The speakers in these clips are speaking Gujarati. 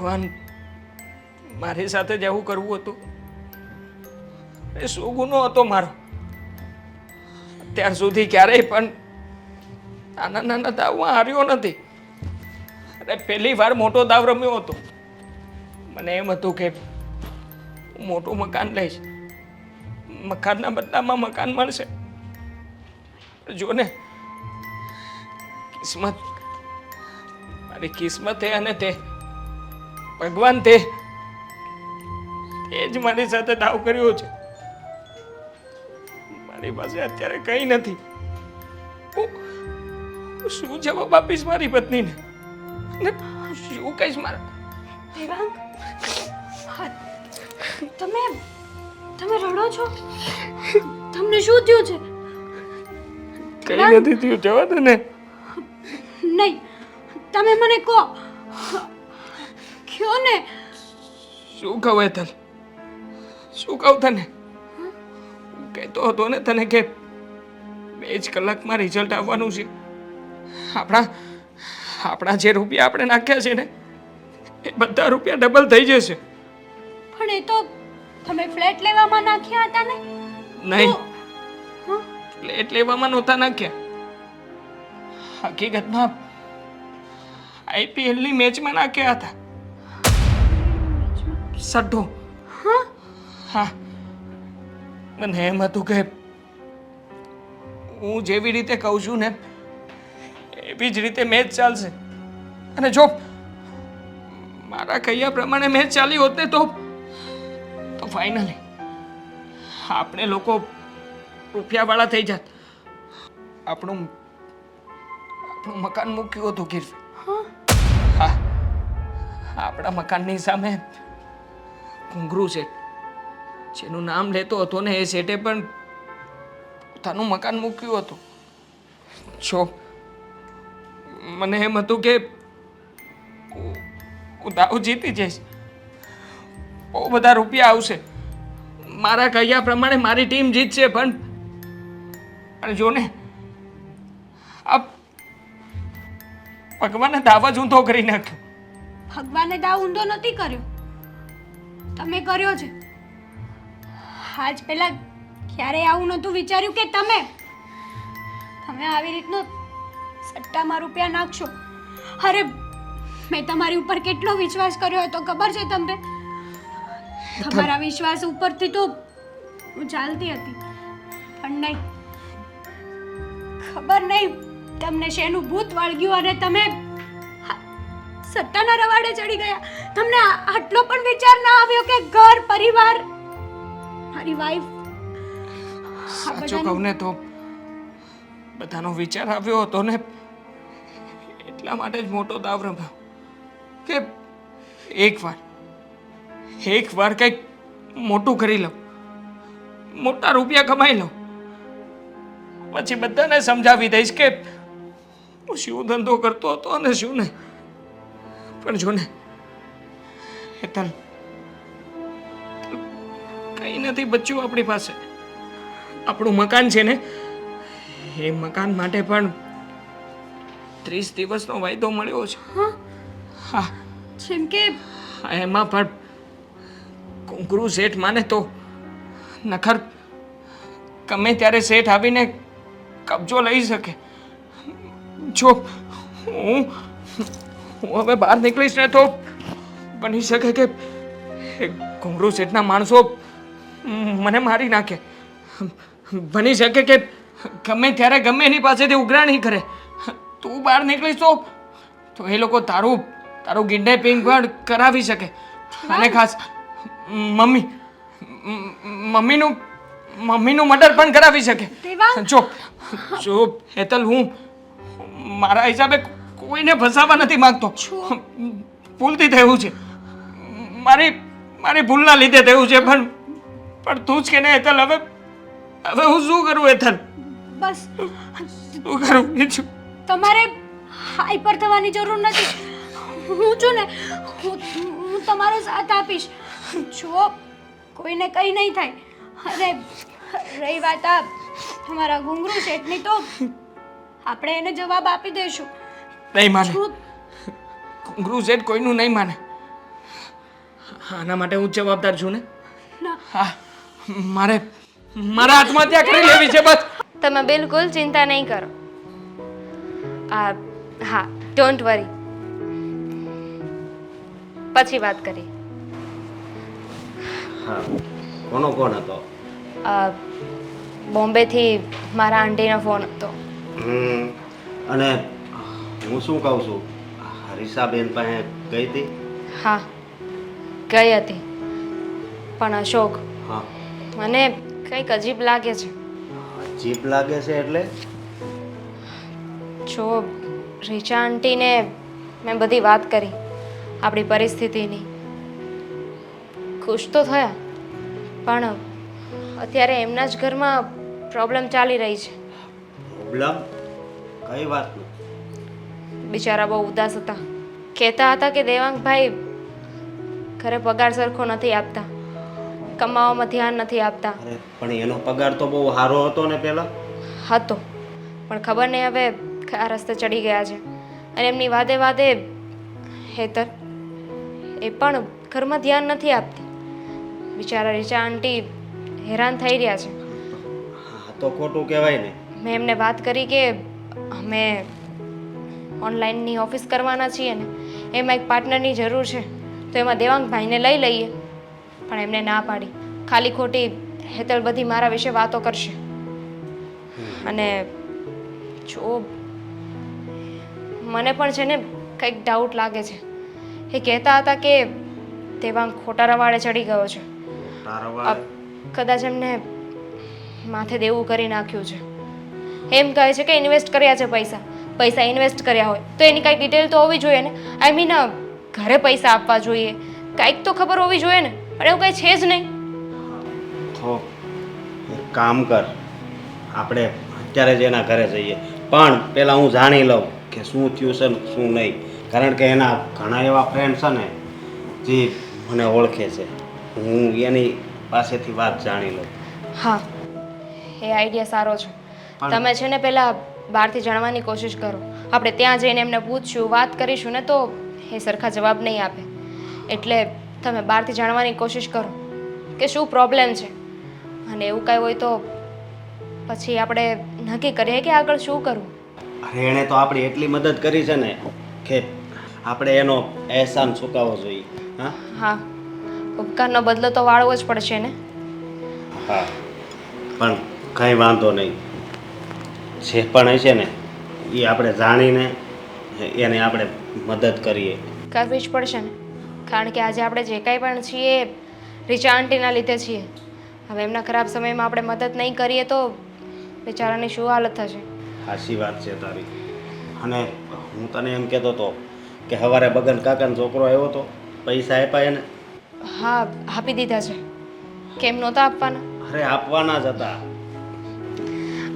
ભગવાન મારી સાથે જ એવું કરવું હતું. એ શું ગુનો હતો મારો. અત્યાર સુધી ક્યારેય પણ નાના નાના દાવમાં હાર્યો નથી. અરે પહેલી વાર મોટો દાવ રમ્યો હતો. મને એમ હતું કે હું મોટું મકાન લઈશ. મકાનના બદલામાં મકાન મળશે. જો ને કિસ્મત, મારી કિસ્મત એ અને તે ભગવાન તે તે જ મારી સાથે દાવ કર્યો છે. મારી પાસે અત્યારે કંઈ નથી. હું શું જવાબ આપીશ મારી પત્નીને? ને શું કહીશ મારા? દેવાંગ હા, તમે તમે રડો છો? તમને શું થયું છે? કઈ નથી થયું જવા દે ને. નહીં તમે મને કહો. ને શું કહું હેતલ શું કહું તને હું કહેતો હતો ને તને કે બે જ કલાકમાં રિઝલ્ટ આવવાનું છે આપણા આપણા જે રૂપિયા આપણે નાખ્યા છે ને એ બધા રૂપિયા ડબલ થઈ જશે પણ એ તો તમે ફ્લેટ લેવામાં નાખ્યા હતા ને નહીં ફ્લેટ? લેવામાં નહોતા નાખ્યા હકીકતમાં આઈપીએલની મેચમાં નાખ્યા હતા સટ્ટો હા? હા. મને એમ હતું કે હું જેવી રીતે કહું છું ને એવી જ રીતે મેચ ચાલશે. અને જો મારા કહ્યા પ્રમાણે મેચ ચાલી હોત ને તો તો ફાઇનલી આપણે લોકો રૂપિયાવાળા થઈ જાત. આપણું આપણું મકાન મૂક્યું હતું ગીર હા? હા. આપણા મકાનની સામે ઘુંઘરું શેઠ જેનું નામ લેતો હતો ને એ શેઠે પણ પોતાનું મકાન મૂક્યું હતું. જો, મને એમ હતું કે હું- દાવ જીતી જઈશ. બહુ બધા રૂપિયા આવશે. મારા કહ્યા પ્રમાણે મારી ટીમ જીતશે પણ પણ જો ને આ ભગવાને દાવા જ ઊંધો કરી નાખ્યો. ભગવાને દાવ ઊંધો નથી કર્યો. તમે કર્યો છે. આજ પહેલા ક્યારેય આવું નહોતું વિચાર્યું કે તમે? તમે આવી રીતનો સટ્ટામાં રૂપિયા નાખશો. અરે, મેં તમારી ઉપર કેટલો વિશ્વાસ કર્યો હતો, ખબર છે તમને? તમારા વિશ્વાસ ઉપરથી તો હું ચાલતી હતી. પણ નહીં. ખબર નહીં, તમને શેનું ભૂત વળગ્યું અને તમે સટ્ટાના રવાડે ચડી ગયા. તમને આટલો પણ વિચાર ના આવ્યો કે ઘર પરિવાર મારી વાઈફ સાચું કહું ને તો બધાનો વિચાર આવ્યો હતો ને એટલા માટે જ મોટો દાવ રમ્યો કે એકવાર એકવાર કંઈક મોટું કરી લઉં મોટા રૂપિયા કમાઈ લઉં. પછી બધાને સમજાવી દઈશ કે હું શું ધંધો કરતો હતો અને શું નહીં. પણ જો ને હેતલ કંઈ નથી બચ્યું આપણી પાસે. આપણું મકાન છે ને એ મકાન માટે પણ ત્રીસ દિવસનો વાયદો મળ્યો છે. હા? જેમ કે? એમાં પણ કુંકરુ શેઠ માને તો નખર ગમે ત્યારે શેઠ આવીને કબજો લઈ શકે. જો હું હું હવે બહાર નીકળીશ ને તો બની શકે કે એ ઘુંઘરુ શેઠના માણસો મને મારી નાખે. બની શકે કે ગમે ત્યારે ગમે એની પાસેથી ઉઘરાણી કરે. તું બહાર નીકળીશ તો તો એ લોકો તારું તારું કિડનેપિંગ પણ કરાવી શકે. અને ખાસ મમ્મી મમ્મીનું મમ્મીનું મર્ડર પણ કરાવી શકે! જો જો હેતલ હું મારા હિસાબે કોઈને ફસાવા નથી માંગતો. ભૂલથી થયું છે. મારી મારી ભૂલના લીધે થયું છે પણ પણ તું જ કે ને હેતલ હવે હવે હું શું કરું હેતલ બસ. શું કરું બીજું? તમારે હાઈપર થવાની જરૂર નથી. હું છું ને હું તમારો સાથ આપીશ. જો કોઈને કંઈ નહીં થાય. અને રહી વાત આ તમારા ઘુંઘરું શેઠની તો આપણે એને જવાબ આપી દઈશું. નહીં માને. ઘુંઘરુ કોઈનું નહીં માને. આના માટે હું જવાબદાર છું ને? હા મારે મારે આત્મહત્યા કરી લેવી છે બસ. તમે બિલકુલ ચિંતા નહીં કરો. આ હા ડોન્ટ વરી પછી વાત કરી હા કોનો કોણ હતો? આ બોમ્બેથી મારા આંટીનો ફોન હતો. અને હું શું કહું છું? હરીસાબેન પાસે ગઈ હતી? હા ગઈ હતી. પણ અશોક હા. મને કંઈક અજીબ લાગે છે. અજીબ લાગે છે એટલે? જો રીચા આંટીને મેં બધી વાત કરી આપણી પરિસ્થિતિની. ખુશ તો થયા પણ અત્યારે એમના જ ઘરમાં પ્રોબ્લેમ ચાલી રહી છે. પ્રોબ્લેમ? કઈ વાતનું? બિચારા બહુ ઉદાસ હતા. કહેતા હતા કે દેવાંગભાઈ ઘરે પગાર સરખો નથી આપતા. કમાવામાં ધ્યાન નથી આપતા. પણ એનો પગાર તો બહુ સારો હતો ને પહેલા હતો. પણ ખબર નહીં હવે આ રસ્તે ચડી ગયા છે. અને એમની વાદે વાદે હેતર એ પણ ઘરમાં ધ્યાન નથી આપતી. બિચારા રીચા આંટી હેરાન થઈ રહ્યા છે. તો ખોટું કહેવાય ને. મેં એમને વાત કરી કે અમે ઓનલાઈનની ઓફિસ કરવાના છીએ ને એમાં એક પાર્ટનરની જરૂર છે. તો એમાં દેવાંગભાઈને લઈ લઈએ. પણ એમને ના પાડી. ખાલી ખોટી હેતલ બધી મારા વિશે વાતો કરશે. અને જો મને પણ છે ને કંઈક ડાઉટ લાગે છે. એ કહેતા હતા કે દેવાંગ ખોટા રવાડે ચડી ગયો છે. કદાચ એમને માથે દેવું કરી નાખ્યું છે. એમ કહે છે કે ઇન્વેસ્ટ કર્યા છે પૈસા. પૈસા ઇન્વેસ્ટ કર્યા હોય તો એની કાંઈ ડિટેલ તો હોવી જોઈએ ને? આઈ મીન ઘરે પૈસા આપવા જોઈએ. કાંઈક તો ખબર હોવી જોઈએ ને? પણ એવું કંઈ છે જ નહીં. તો એક કામ કર આપણે અત્યારે જ એના ઘરે જઈએ. પણ પહેલાં હું જાણી લઉં કે શું થયું છે ને શું નહીં. કારણ કે એના ઘણા એવા ફ્રેન્ડ છે ને જે મને ઓળખે છે. હું એની પાસેથી વાત જાણી લઉં. હા એ આઈડિયા સારો છે. તમે છે ને પહેલાં બહારથી જાણવાની કોશિશ કરો. આપણે ત્યાં જઈને એમને પૂછશું વાત કરીશું ને તો એ સરખા જવાબ નહીં આપે. એટલે તમે બહારથી જાણવાની કોશિશ કરો કે શું પ્રોબ્લેમ છે. અને એવું કાંઈ હોય તો પછી આપણે નક્કી કરીએ કે આગળ શું કરવું. અરે એણે તો આપણી એટલી મદદ કરી છે ને કે આપણે એનો અહેસાન ચૂકવવો જોઈએ. હા? હા. ઉપકારનો બદલો તો વાળવો જ પડશે ને. હા. પણ કંઈ વાંધો નહીં. જે પણ હશે ને એ આપણે જાણીને એને આપણે મદદ કરીએ. કરવી જ પડશે ને. કારણ કે આજે આપણે જે કાંઈ પણ છીએ રિચા રીચા આંટીના લીધે છીએ. હવે એમના ખરાબ સમયમાં આપણે મદદ નહીં કરીએ તો બિચારાની શું હાલત થશે? સાચી વાત છે તારી. અને હું તને એમ કહેતો હતો કે સવારે બગન કાકાનો છોકરો આવ્યો હતો પૈસા આપ્યા એને? હા આપી દીધા છે. કેમ નહોતા આપવાના? અરે આપવાના જ હતા.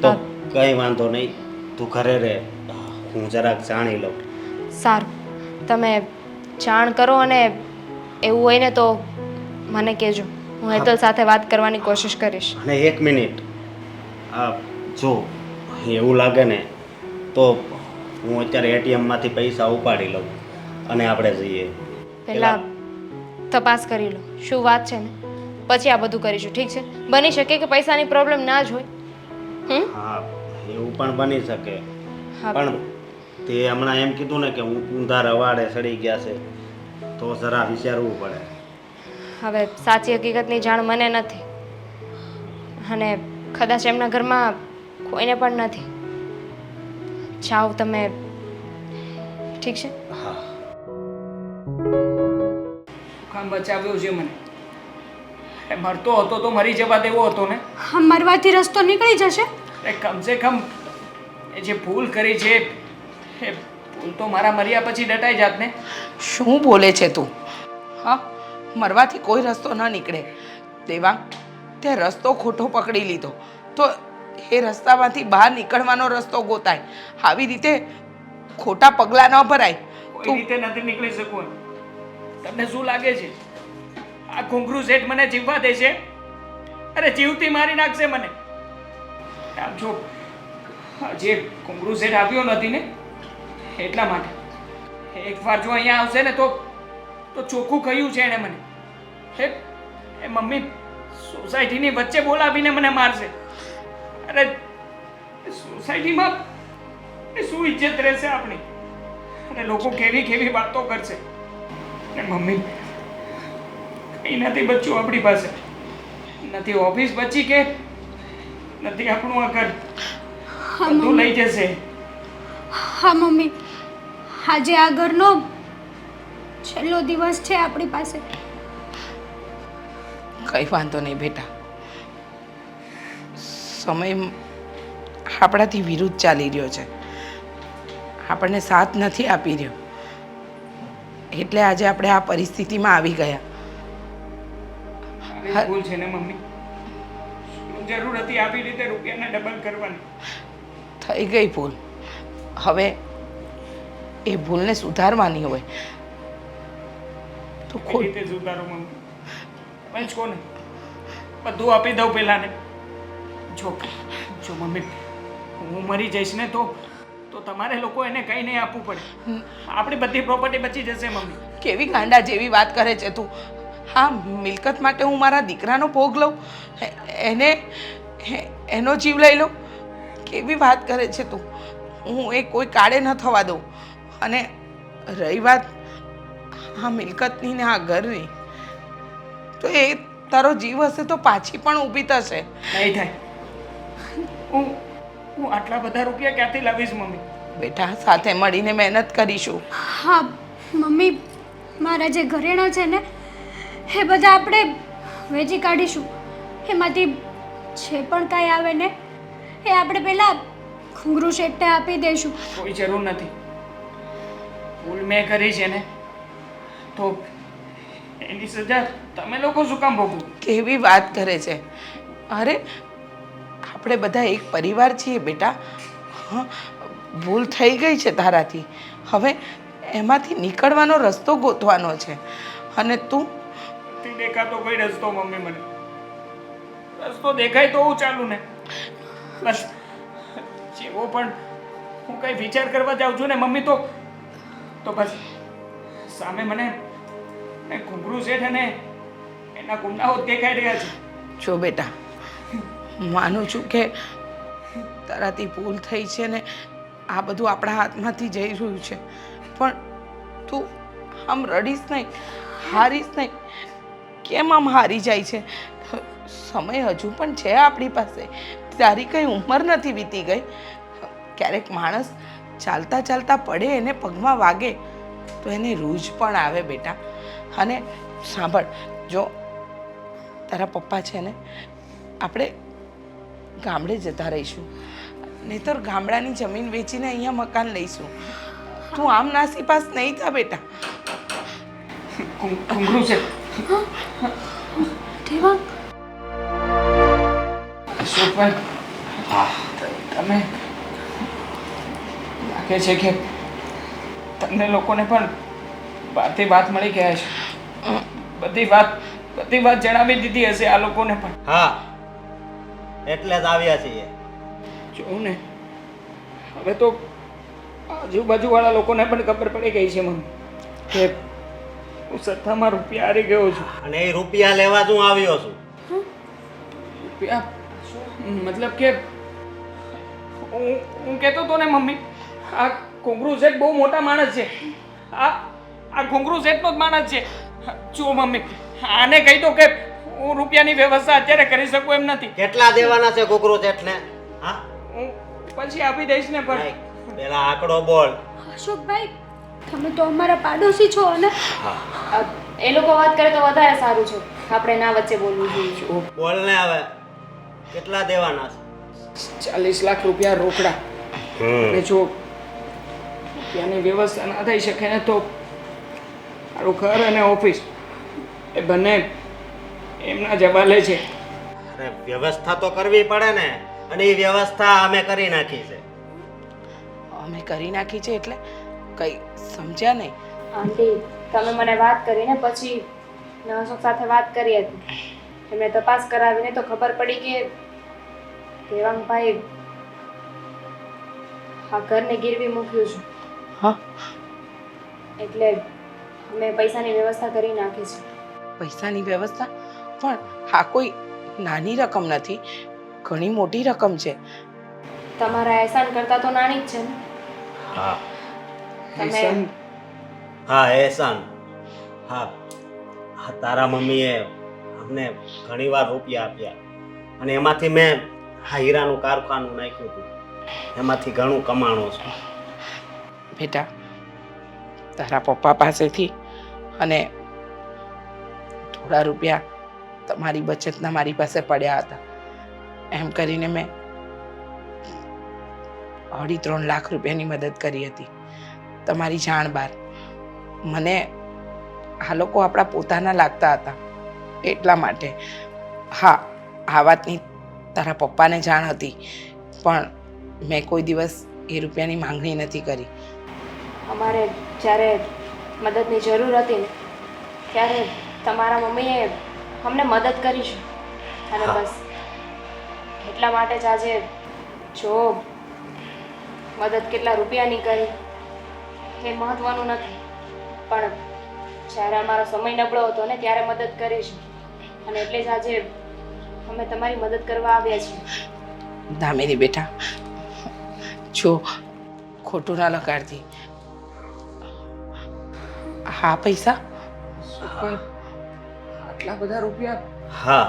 તો કંઈ વાંધો નહીં. તું ઘરે રહે. હું જરાક જાણી લઉં. સારું. તમે જાણ કરો અને એવું હોય ને તો મને કહેજો. હું હેતલ સાથે વાત કરવાની કોશિશ કરીશ. અને એક મિનિટ. આ જો એવું લાગે ને તો હું અત્યારે એટીએમમાંથી પૈસા ઉપાડી લઉં અને આપણે જઈએ. પહેલાં તપાસ કરી લો. શું વાત છે ને? પછી આ બધું કરીશું. ઠીક છે? બની શકે કે પૈસાની પ્રોબ્લેમ ના જ હોય? હમ? હા. પણ બની શકે. હા. પણ તે હમણાં એમ કીધું ને કે હું ઊંધા રવાડે સડી ગયા છે તો જરા વિચારવું પડે. હવે સાચી હકીકતની જાણ મને નથી. અને કદાચ એમના ઘરમાં કોઈને પણ નથી. જાઓ તમે. ઠીક છે? હા. કામ બચાવ્યો છે મને. એ મરતો હતો તો મરી જવા દેવો હતો ને. હા મરવાથી રસ્તો નીકળી જશે. એ કમસે કમ એ જે ભૂલ કરી છે એ ભૂલ તો મારા મર્યા પછી ડટાઈ જાત ને શું બોલે છે તું? હા મરવાથી કોઈ રસ્તો ન નીકળે. દેવાંગ તે રસ્તો ખોટો પકડી લીધો. તો એ રસ્તામાંથી બહાર નીકળવાનો રસ્તો ગોતાય. આવી રીતે ખોટા પગલાં ન ભરાય. કોઈ રીતે નથી નીકળી શકું તમને શું લાગે છે? આ ઘૂંઘરું શેઠ મને જીવવા દે છે અરે જીવતી મારી નાખશે મને. આમ જો. જે ઘૂંઘરું સેટ આપ્યો નથી ને એટલા માટે. એકવાર જો અહીંયા આવશે ને તો તો ચોખ્ખું કહ્યું છે એણે મને. હે, એ મમ્મી, સોસાયટીની વચ્ચે બોલાવીને મને મારશે. અરે સોસાયટીમાં શું ઇજ્જત રહેશે આપણી? અને લોકો કેવી કેવી વાતો કરશે. ને મમ્મી, કંઈ નથી બચ્યું આપણી પાસે. નથી ઓફિસ બચી કે નથી આપણું આ ઘર? મમ્મી. લઈ જશે હા મમ્મી. આજે આ ઘરનો છેલ્લો દિવસ છે આપણી પાસે. કંઈ વાંધો નહીં બેટા. સમય આપણાથી વિરુદ્ધ ચાલી રહ્યો છે. આપણને સાથ નથી આપી રહ્યો. એટલે આજે આપણે આ પરિસ્થિતિમાં આવી ગયા. ભૂલ છે ને મમ્મી? જરૂર હતી આવી રીતે રૂપિયાને ડબલ કરવાની? થઈ ગઈ ભૂલ. હવે એ ભૂલને સુધારવાની હોય. તો ખોટ રીતે સુધારો પંચ કોને? બધું આપી દઉં પેલાને. જો જો મમ્મી હું મરી જઈશ ને તો તો તમારે લોકો એને કંઈ નહીં આપવું પડે. આપણી બધી પ્રોપર્ટી બચી જશે મમ્મી. કેવી ગાંડા જેવી વાત કરે છે તું. હા મિલકત માટે હું મારા દીકરાનો ભોગ લઉં. એને એનો જીવ લઈ લઉં. કેવી વાત કરે છે તું. હું એ કોઈ કાળે ન થવા દઉં. અને રહી વાત આ મિલકતની ને આ ઘરની. તો એ તારો જીવ હશે તો પાછી પણ ઊભી થશે. નહીં થાય. હું હું આટલા બધા રૂપિયા ક્યાંથી લાવીશ મમ્મી? બેટા સાથે મળીને મહેનત કરીશું. હા મમ્મી મારા જે ઘરેણાં છે ને એ બધા આપણે વેચી કાઢીશું. એમાંથી જે પણ કાંઈ આવે ને એ આપણે પહેલાં ઘુંઘરું શેઠને આપી દઈશું કોઈ જરૂર નથી. ભૂલ મેં કરી છે ને તો એની સજા તમે લોકો શું કામ ભોગવું? કેવી વાત કરે છે? અરે આપણે બધા એક પરિવાર છીએ બેટા. હં, ભૂલ થઈ ગઈ છે તારાથી. હવે એમાંથી નીકળવાનો રસ્તો ગોતવાનો છે. અને તું? દેખાતો કોઈ રસ્તો મમ્મી મને. રસ્તો દેખાય તો હું ચાલુ ને. બસ. જેવો પણ, હું કઈ વિચાર કરવા જાઉં છું ને મમ્મી તો તો બસ. સામે મને ઘૂંઘરું શેઠ અને એના ગુંડાઓ દેખાઈ રહ્યા છે. જો બેટા માનું છું કે તારાથી ભૂલ થઈ છે ને આ બધું આપણા હાથમાંથી જઈ રહ્યું છે. પણ તું આમ રડીશ નહીં, હારીશ નહીં. કેમ આમ હારી જાય છે? સમય હજુ પણ છે આપણી પાસે. તારી કંઈ ઉંમર નથી વીતી ગઈ. ક્યારેક માણસ ચાલતા ચાલતા પડે એને પગમાં વાગે તો એને રૂજ પણ આવે બેટા. અને સાંભળ જો તારા પપ્પા છે ને આપણે ગામડે જતા રહીશું. નહીતર ગામડાની જમીન વેચીને અહીંયા મકાન લઈશું. તું આમ નાસીપાસ નહીં થા બેટા. ઘૂં- છે. દેવાંગ અશોકભાઈ તમે લાગે છે કે તમને લોકોને પણ બહારથી વાત મળી ગયા છે બધી વાત બધી વાત જણાવી દીધી હશે આ લોકોને પણ. હા એટલે જ આવ્યા છીએ. જોઉં ને. હવે તો આજુબાજુવાળા લોકોને પણ ખબર પડી ગઈ છે મને કે હું સત્તામાં રૂપિયા હારી ગયો છું. અને એ રૂપિયા લેવા જ હું આવ્યો છું. રૂપિયા? મતલબ કે હું હું કહેતો હતો ને મમ્મી આ ઘુંઘરું શેઠ બહુ મોટા માણસ છે. આ આ ઘુંઘરું શેઠનો જ માણસ છે. જો મમ્મી આને કહી દો કે હું રૂપિયાની વ્યવસ્થા અત્યારે કરી શકું એમ નથી. કેટલા દેવાના છે કુકરું જેઠને હા? હું પછી આપી દઈશ ને પણ. પેલા આંકડો બોલ. અશોકભાઈ તમે તો અમારા પાડોશી છો ને એ લોકો વાત કરે તો વધારે સારું છે. આપણે ના વચ્ચે બોલવું જોઈએ. બોલ ને હવે. કેટલા દેવાના છે? ચાલીસ લાખ રૂપિયા રોકડા. અને જો રૂપિયાની વ્યવસ્થા ના થઈ શકે ને તો મારું ઘર અને ઓફિસ એ બંને એમના જવાલે છે. અરે વ્યવસ્થા તો કરવી પડે ને. અને એ વ્યવસ્થા અમે કરી નાખી છે. અમે કરી નાખી છે એટલે કંઈ સમજ્યા નહીં. આંટી તમે મને વાત કરીને પછી નવસોક સાથે વાત કરી હતી. એમણે તપાસ કરાવીને તો ખબર પડી કે દેવાંગભાઈ આ ઘરને ગીરવી મૂક્યું છે. હા? એટલે અમે પૈસાની વ્યવસ્થા કરી નાખી છે. પૈસાની વ્યવસ્થા? પણ આ કોઈ નાની રકમ નથી ઘણી મોટી રકમ છે. તમારા એહસાન કરતાં તો નાની જ છે ને? હા. તમે એહસાન, હા એહસાન. હા. હા તારા મમ્મીએ અમને ઘણીવાર રૂપિયા આપ્યા. અને એમાંથી મેં આ હીરાનું કારખાનું નાખ્યું હતું. એમાંથી ઘણું કમાણો છું. બેટા, તારા પપ્પા પાસેથી અને થોડા રૂપિયા તમારી બચતના મારી પાસે પડ્યા હતા. એમ કરીને મેં અઢી ત્રણ લાખ રૂપિયાની મદદ કરી હતી. તમારી જાણ બહાર મને આ લોકો આપણા પોતાના લાગતા હતા. એટલા માટે. હા, આ વાતની તારા પપ્પાને જાણ હતી પણ મેં કોઈ દિવસ એ રૂપિયાની માંગણી નથી કરી. અમારે જ્યારે મદદની જરૂર હતી ને ત્યારે તમારા મમ્મીએ અમને મદદ કરી છે. અને બસ. એટલા માટે જ આજે જો મદદ કેટલા રૂપિયાની કરી એ મહત્વનું નથી. પણ જ્યારે અમારો સમય નબળો હતો ને ત્યારે મદદ કરી છે. અને એટલે જ આજે અમે તમારી મદદ કરવા આવ્યા છીએ. દામિની બેટા. જો ખોટું ના લગાડતી. હા પૈસા? આટલા બધા રૂપિયા? હા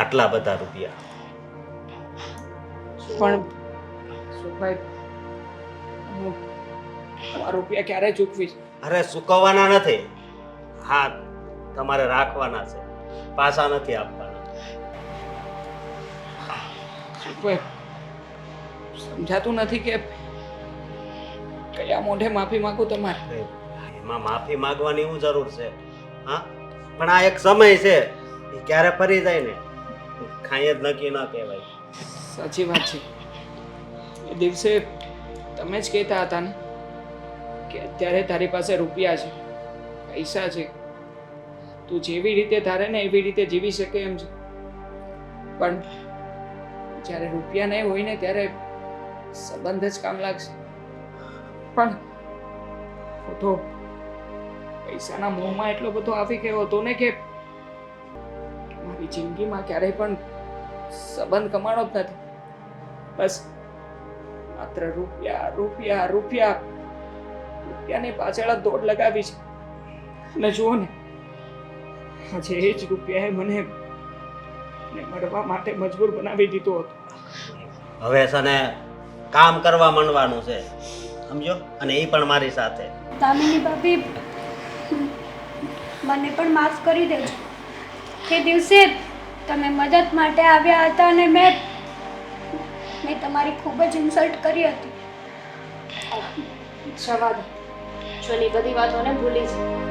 આટલા બધા રૂપિયા. પણ સુખભાઈ હું આ રૂપિયા ક્યારે ચૂકવીશ? અરે ચૂકવવાના નથી. હા તમારે રાખવાના છે. પાછા નથી આપવાના સમજાતું નથી કે કયા મોઢે માફી માંગુ તમારે? એમાં માફી માંગવાની હું જરૂર છે. હા? પણ આ એક સમય છે. એ ક્યારે ફરી જાય ને? ખાઈ જ નક્કી ન કહેવાય. સાચી વાત છે. એ દિવસે તમે જ કહેતા હતા ને કે અત્યારે તારી પાસે રૂપિયા છે પૈસા છે. તું જેવી રીતે ધારે ને એવી રીતે જીવી શકે એમ છે. પણ જ્યારે રૂપિયા નહીં હોય ને ત્યારે સંબંધ જ કામ લાગશે. પણ તો પૈસાના મોહમાં એટલો બધો આવી ગયો હતો ને કે મારી જિંદગીમાં ક્યારેય પણ સંબંધ કમાણો જ નથી. બસ માત્ર રૂપિયા રૂપિયા રૂપિયા. રૂપિયાની પાછળ દોડ લગાવી છે અને જુઓ ને, આજે એ જ રૂપિયાએ મને મને મળવા માટે મજબૂર બનાવી દીધો હતો. હવે સને કામ કરવા માંડવાનું છે સમજો? અને એ પણ મારી સાથે. દામિની ભાભી મને પણ માફ કરી દેજો. તે દિવસે તમે મદદ માટે આવ્યા હતા અને મેં મેં તમારી ખૂબ જ ઇન્સલ્ટ કરી હતી. દો. જોની બધી વાતોને ભૂલી જ